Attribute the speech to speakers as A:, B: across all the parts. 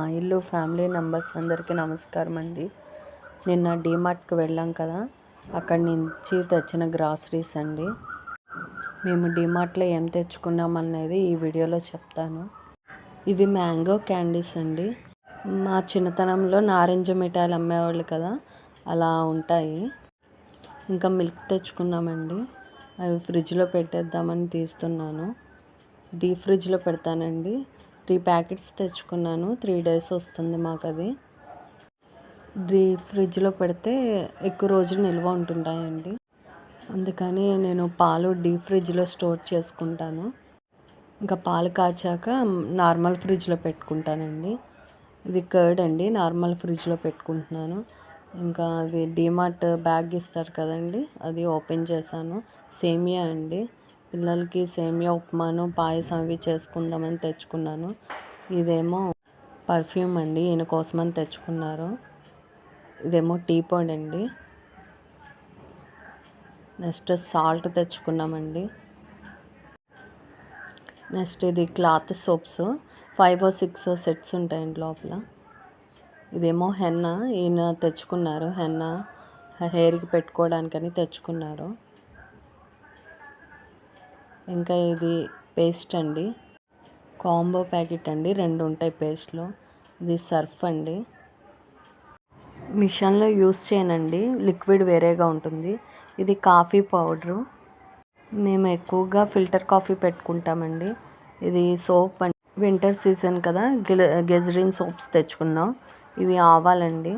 A: మా ఇల్లు family members అందరికీ నమస్కారం అండి. నిన్న డీమార్ట్కి వెళ్ళాం కదా అక్కడి నుంచి తెచ్చిన గ్రాసరీస్ అండి. మేము డీమార్ట్లో ఏం తెచ్చుకున్నాం అనేది ఈ వీడియోలో చెప్తాను. ఇవి మ్యాంగో క్యాండీస్ అండి. మా చిన్నతనంలో నారింజ మిఠాయిలు అమ్మేవాళ్ళు కదా అలా ఉంటాయి. ఇంకా మిల్క్ తెచ్చుకున్నామండి. అవి ఫ్రిడ్జ్లో పెట్టేద్దామని తీస్తున్నాను. డీప్ ఫ్రిడ్జ్లో పెడతానండి. త్రీ ప్యాకెట్స్ తెచ్చుకున్నాను. త్రీ డేస్ వస్తుంది మాకు అది డీ ఫ్రిడ్జ్లో పెడితే ఎక్కువ రోజులు నిల్వ ఉంటుంటాయండి. అందుకని నేను పాలు డీప్ ఫ్రిడ్జ్లో స్టోర్ చేసుకుంటాను. ఇంకా పాలు కాచాక నార్మల్ ఫ్రిడ్జ్లో పెట్టుకుంటానండి. ఇది కర్డ్ అండి. నార్మల్ ఫ్రిడ్జ్లో పెట్టుకుంటున్నాను. ఇంకా అది డీమార్ట్ బ్యాగ్ ఇస్తారు కదండి. అది ఓపెన్ చేశాను. సేమియా అండి. పిల్లలకి సేమియా ఉప్మాను పాయసం అవి చేసుకుందామని తెచ్చుకున్నాను. ఇదేమో పర్ఫ్యూమ్ అండి ఈయన కోసమని తెచ్చుకున్నారు. ఇదేమో టీ పొడి అండి. నెక్స్ట్ సాల్ట్ తెచ్చుకున్నామండి. నెక్స్ట్ ఇది cloth soaps five six sets ఉంటాయండి లోపల. ఇదేమో హెన్న ఈయన తెచ్చుకున్నారు. హెన్న హెయిర్కి పెట్టుకోవడానికని తెచ్చుకున్నారు. ఇంకా ఇది పేస్ట్ అండి. కాంబో ప్యాకెట్ అండి. రెండు ఉంటాయి పేస్ట్లో. ఇది సర్ఫ్ అండి. మిషన్లో యూస్ చేయనండి. లిక్విడ్ వేరేగా ఉంటుంది. ఇది కాఫీ పౌడరు. మేము ఎక్కువగా ఫిల్టర్ కాఫీ పెట్టుకుంటామండి. ఇది సోప్ అండి. వింటర్ సీజన్ కదా. గెజరిన్ సోప్స్ తెచ్చుకున్నాం. ఇవి ఆవాలండి.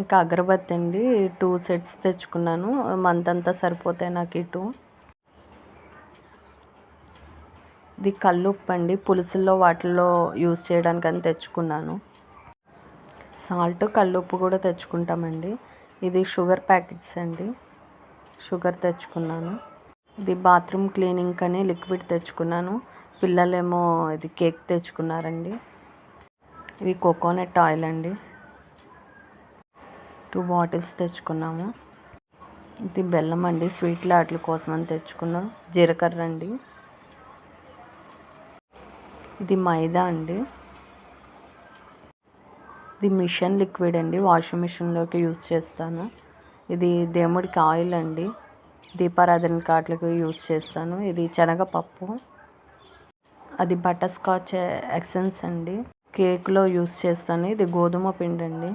A: ఇంకా అగరబత్తి అండి. టూ సెట్స్ తెచ్చుకున్నాను. మంత్ అంతా సరిపోతాయి నాకు ఇటు ఇది కల్లుప్పు అండి. పులుసుల్లో వాటిల్లో యూస్ చేయడానికి అని తెచ్చుకున్నాను. సాల్ట్ కల్లుప్పు కూడా తెచ్చుకుంటామండి. ఇది షుగర్ ప్యాకెట్స్ అండి. షుగర్ తెచ్చుకున్నాను. ఇది బాత్రూమ్ క్లీనింగ్ అని లిక్విడ్ తెచ్చుకున్నాను. పిల్లలేమో ఇది కేక్ తెచ్చుకున్నారండి. ఇది కోకోనట్ ఆయిల్ అండి. టూ బాటిల్స్ తెచ్చుకున్నాము. ఇది బెల్లం అండి స్వీట్ లాట్ల కోసం అని తెచ్చుకున్నాం. జీలకర్ర అండి. ఇది మైదా అండి. ఇది మిషన్ లిక్విడ్ అండి వాషింగ్ మిషన్లోకి యూస్ చేస్తాను. ఇది దేవుడికి ఆయిల్ అండి దీపారాధన కాట్లకు యూస్ చేస్తాను. ఇది శనగపప్పు. అది బటర్ స్కాచ్ ఎక్సెన్స్ అండి. కేక్లో యూస్ చేస్తాను. ఇది గోధుమ పిండి అండి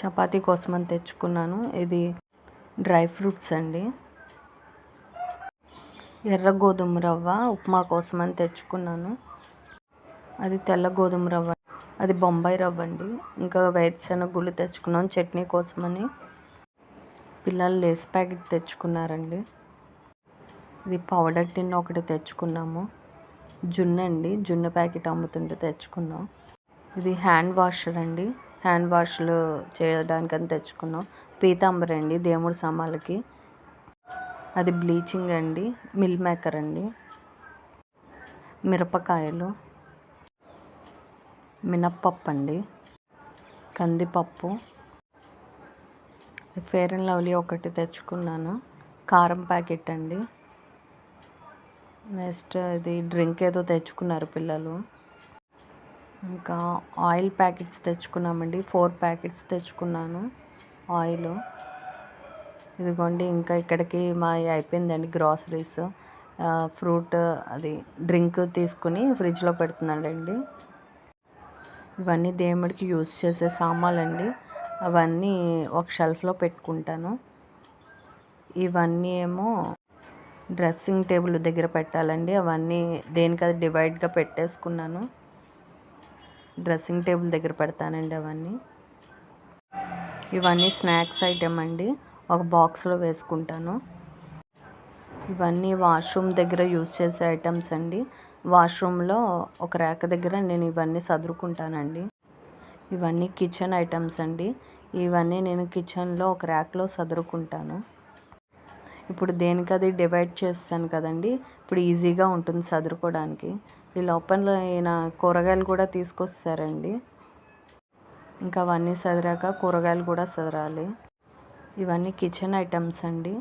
A: చపాతీ కోసం అని తెచ్చుకున్నాను. ఇది డ్రై ఫ్రూట్స్ అండి. ఎర్ర గోధుమ రవ్వ ఉప్మా కోసం అని తెచ్చుకున్నాను. అది తెల్ల గోధుమ రవ్వ అది బొంబాయి రవ్వ అండి. ఇంకా వేరుశెనగ గుళ్ళు తెచ్చుకున్నాం చట్నీ కోసమని. పిల్లలు లేస్ ప్యాకెట్ తెచ్చుకున్నారండి. ఇది పౌడర్ టిన్ ఒకటి తెచ్చుకున్నాము. జున్ను అండి జున్ను ప్యాకెట్ అమ్ముతుంటే తెచ్చుకున్నాం. ఇది హ్యాండ్ వాషర్ అండి. హ్యాండ్ వాష్లు చేయడానికి అని తెచ్చుకున్నాం. పీతాంబరి అండి దేవుడి సామాన్లకి అది బ్లీచింగ్ అండి మిల్ మేకర్ అండి. మిరపకాయలు. మినప్పప్పు అండి. కందిపప్పు. ఫేర్ అండ్ లవ్లీ ఒకటి తెచ్చుకున్నాను. కారం ప్యాకెట్ అండి. నెక్స్ట్ ఇది డ్రింక్ ఏదో తెచ్చుకున్నారు పిల్లలు. ఇంకా ఆయిల్ ప్యాకెట్స్ తెచ్చుకున్నామండి. ఫోర్ ప్యాకెట్స్ తెచ్చుకున్నాను ఆయిల్. ఇదిగోండి ఇంకా ఇక్కడికి మా అయిపోయిందండి గ్రాసరీస్. ఫ్రూట్ అది డ్రింక్ తీసుకుని ఫ్రిడ్జ్లో పెడుతున్నాడండి ఇవన్నీ దేవుడికి యూస్ చేసే సామాన్లండి అవన్నీ ఒక షెల్ఫ్లో పెట్టుకుంటాను. ఇవన్నీ ఏమో డ్రెస్సింగ్ టేబుల్ దగ్గర పెట్టాలండి. అవన్నీ దేనికది డివైడ్గా పెట్టేసుకున్నాను. డ్రెస్సింగ్ టేబుల్ దగ్గర పెడతానండి అవన్నీ. ఇవన్నీ స్నాక్స్ ఐటెం అండి. ఒక బాక్స్లో వేసుకుంటాను. ఇవన్నీ వాష్రూమ్ దగ్గర యూస్ చేసే ఐటమ్స్ అండి. వాష్రూమ్లో ఒక ర్యాక్ దగ్గర నేను ఇవన్నీ సదురుకుంటానండి. ఇవన్నీ కిచెన్ ఐటమ్స్ అండి. ఇవన్నీ నేను కిచెన్లో ఒక ర్యాక్లో సదురుకుంటాను. ఇప్పుడు దేనికది డివైడ్ చేస్తాను కదండి. ఇప్పుడు ఈజీగా ఉంటుంది సదురుకోవడానికి. ఈ లోపల ఈయన కూరగాయలు కూడా తీసుకొస్తారండి. ఇంకా అవన్నీ సదిరాక కూరగాయలు కూడా సదరాలి. ఇవన్నీ కిచెన్ ఐటమ్స్ అండి.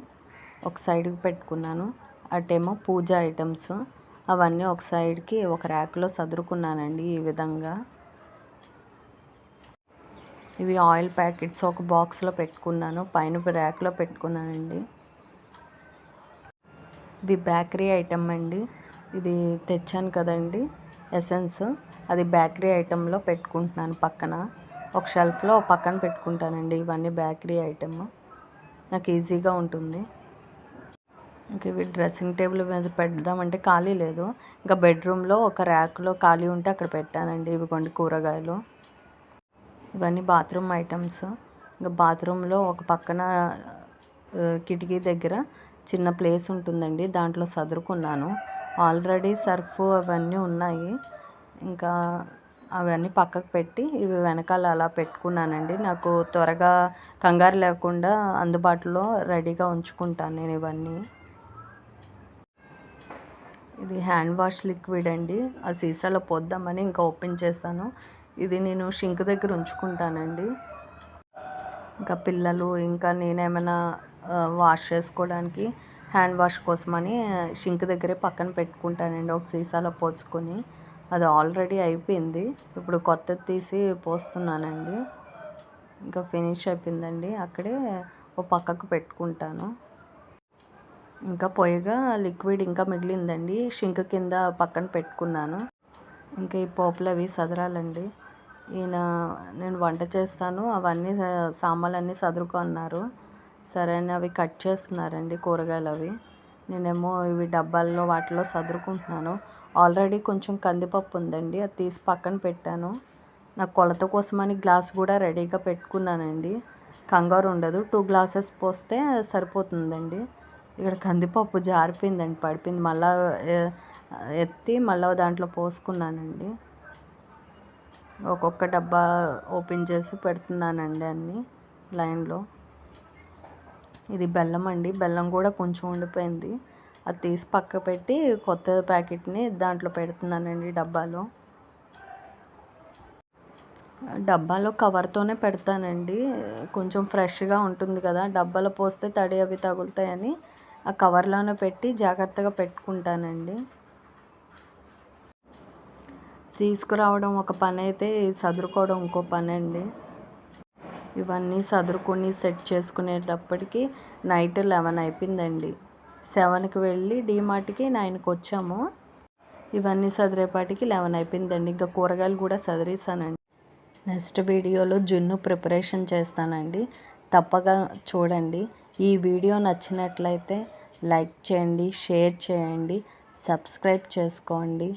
A: ఒక సైడ్కి పెట్టుకున్నాను. అటేమో పూజ ఐటమ్స్ అవన్నీ ఒక సైడ్కి ఒక ర్యాక్లో సదురుకున్నానండి ఈ విధంగా. ఇవి ఆయిల్ ప్యాకెట్స్ ఒక బాక్స్లో పెట్టుకున్నాను. పైన ర్యాక్లో పెట్టుకున్నానండి. ఇవి బేకరీ ఐటమ్ అండి. ఇది తెచ్చాను కదండి ఎసెన్స్. అది బేకరీ ఐటెంలో పెట్టుకుంటున్నాను పక్కన. ఒక షెల్ఫ్లో పక్కన పెట్టుకుంటానండి ఇవన్నీ బేకరీ ఐటమ్. నాకు ఈజీగా ఉంటుంది. ఇంకా ఇవి డ్రెస్సింగ్ టేబుల్ మీద పెడదామంటే ఖాళీ లేదు. ఇంకా బెడ్రూమ్లో ఒక ర్యాక్లో ఖాళీ ఉంటే అక్కడ పెట్టానండి ఇవి కొన్ని కూరగాయలు. ఇవన్నీ బాత్రూమ్ ఐటమ్స్. ఇంకా బాత్రూంలో ఒక పక్కన కిటికీ దగ్గర చిన్న ప్లేస్ ఉంటుందండి దాంట్లో సదురుకున్నాను. ఆల్రెడీ సర్ఫ్ అవన్నీ ఉన్నాయి. ఇంకా అవన్నీ పక్కకు పెట్టి ఇవి వెనకాల అలా పెట్టుకున్నానండి. నాకు త్వరగా కంగారు లేకుండా అందుబాటులో రెడీగా ఉంచుకుంటాను నేను ఇవన్నీ. ఇది హ్యాండ్ వాష్ లిక్విడ్ అండి. ఆ సీసాలో పోద్దామని ఇంకా ఓపెన్ చేశాను. ఇది నేను షింక్ దగ్గర ఉంచుకుంటానండి. ఇంకా పిల్లలు ఇంకా నేనేమైనా వాష్ చేసుకోవడానికి హ్యాండ్ వాష్ కోసమని షింక్ దగ్గరే పక్కన పెట్టుకుంటానండి ఒక సీసాలో పోసుకొని. అది ఆల్రెడీ అయిపోయింది. ఇప్పుడు కొత్తది తీసి పోస్తున్నానండి. ఇంకా ఫినిష్ అయిపోయిందండి. అక్కడే ఓ పక్కకు పెట్టుకుంటాను. ఇంకా పొయ్యిగా లిక్విడ్ ఇంకా మిగిలిందండి. షింక్ కింద పక్కన పెట్టుకున్నాను. ఇంకా ఈ పోపులు అవి సదరాలండి. ఈయన నేను వంట చేస్తాను. అవన్నీ సామాన్లన్నీ సదురుకున్నారు సరే అని అవి కట్ చేస్తున్నారండి కూరగాయలు అవి. నేనేమో ఇవి డబ్బాల్లో వాటిలో సదురుకుంటున్నాను. ఆల్రెడీ కొంచెం కందిపప్పు ఉందండి అది తీసి పక్కన పెట్టాను. నా కొలత కోసమని గ్లాస్ కూడా రెడీగా పెట్టుకున్నానండి. కంగారు ఉండదు టూ గ్లాసెస్ పోస్తే సరిపోతుందండి. ఇక్కడ కందిపప్పు జారిపోయిందండి పడిపోయింది. మళ్ళా ఎత్తి మళ్ళీ దాంట్లో పోసుకున్నానండి. ఒక్కొక్క డబ్బా ఓపెన్ చేసి పెడుతున్నానండి అన్నీ లైన్లో. ఇది బెల్లం అండి. బెల్లం కూడా కొంచెం ఉండిపోయింది. అది తీసి పక్క పెట్టి కొత్త ప్యాకెట్ని దాంట్లో పెడుతున్నానండి డబ్బాలో. డబ్బాలో కవర్తోనే పెడతానండి. కొంచెం ఫ్రెష్గా ఉంటుంది కదా. డబ్బాలో పోస్తే తడి అవి తగులుతాయని ఆ కవర్లోనే పెట్టి జాగ్రత్తగా పెట్టుకుంటానండి. తీసుకురావడం ఒక పని అయితే సదురుకోవడం ఇంకో పని అండి ఇవన్నీ సదురుకొని సెట్ చేసుకునేటప్పటికి నైట్ లెవెన్ అయిపోయిందండి. సెవెన్కి వెళ్ళి డీమార్ట్కి నైన్కి వచ్చాము ఇవన్నీ సదిరేపాటికి లెవెన్ అయిపోయిందండి. ఇంకా కూరగాయలు కూడా సదిరేసానండి. నెక్స్ట్ వీడియోలో జున్ను ప్రిపరేషన్ చేస్తానండి. తప్పగా చూడండి. ఈ వీడియో నచ్చినట్లయితే లైక్ చేయండి షేర్ చేయండి సబ్స్క్రైబ్ చేసుకోండి.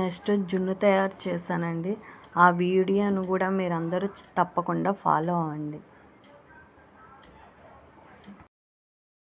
A: నెక్స్ట్ జున్ను తయారు చేశానండి. ఆ వీడియోను కూడా మీరందరూ తప్పకుండా ఫాలో అవ్వండి.